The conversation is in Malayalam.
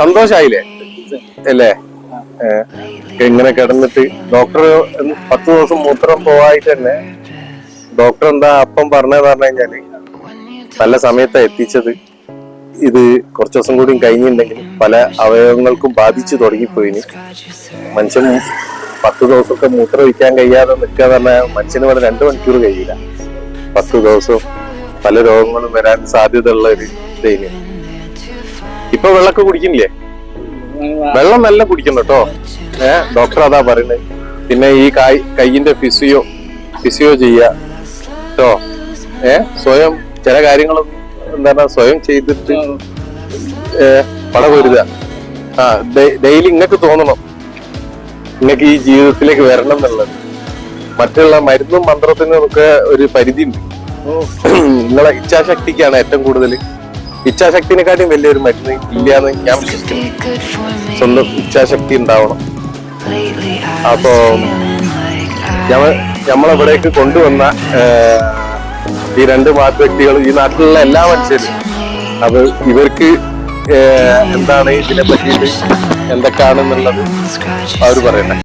സന്തോഷായില്ലേ? അല്ലേ? ഇങ്ങനെ കിടന്നിട്ട് ഡോക്ടർ പത്ത് ദിവസം മൂത്രം പോവായിട്ട് തന്നെ ഡോക്ടർ എന്താ അപ്പം പറഞ്ഞത് പറഞ്ഞു കഴിഞ്ഞാൽ നല്ല സമയത്താ എത്തിച്ചത്. ഇത് കുറച്ച് ദിവസം കൂടി കഴിഞ്ഞിട്ടുണ്ടെങ്കിൽ പല അവയവങ്ങൾക്കും ബാധിച്ചു തുടങ്ങിപ്പോയിന്. മനുഷ്യൻ പത്ത് ദിവസമൊക്കെ മൂത്രം ഒഴിക്കാൻ കഴിയാതെ നിൽക്കുക പറഞ്ഞാൽ മനുഷ്യന് ഇവിടെ രണ്ടു മണിക്കൂർ കഴിയില്ല. പത്ത് ദിവസവും പല രോഗങ്ങളും വരാൻ സാധ്യതയുള്ള ഒരു ഇതേന്. ഇപ്പൊ വെള്ളമൊക്കെ കുടിക്കുന്നില്ലേ വെള്ളം നല്ല കുടിക്കുന്നു കേട്ടോ ഏ ഡോക്ടർ അതാ പറയുന്നത് പിന്നെ ഈ കായ് കൈയിന്റെ ഫിസിയോ ഫിസിയോ ചെയ്യ. കേട്ടോ ഏ സ്വയം ചില കാര്യങ്ങളൊന്നും എന്താണ് സ്വയം ചെയ്തിട്ട് പട പൊരുത ആ ഡെയിലി ഇങ്ങക്ക് തോന്നണം. ഇങ്ങക്ക് ഈ ജീവിതത്തിലേക്ക് വരണം എന്നുള്ളത്. മറ്റുള്ള മരുന്നും മന്ത്രത്തിനും ഒക്കെ ഒരു പരിധി ഉണ്ട് നിങ്ങളെ ഇച്ഛാശക്തിക്കാണ് ഏറ്റവും കൂടുതൽ ഇച്ഛാശക്തിനെക്കാട്ടും വലിയൊരു മരുന്ന് ഇല്ലാന്ന് ഞാൻ വിശ്വസിക്കുന്നു. സ്വന്തം ഇച്ഛാശക്തി ഉണ്ടാവണം. അപ്പോ ഞമ്മ നമ്മളെവിടേക്ക് കൊണ്ടുവന്ന ഈ രണ്ട് മാത് വ്യക്തികളും ഈ നാട്ടിലുള്ള എല്ലാ മനുഷ്യരും. അത് ഇവർക്ക് എന്താണ് ഇതിനെ പറ്റിയിട്ട് എന്തൊക്കെയാണെന്നുള്ളത് അവർ പറയട്ടെ.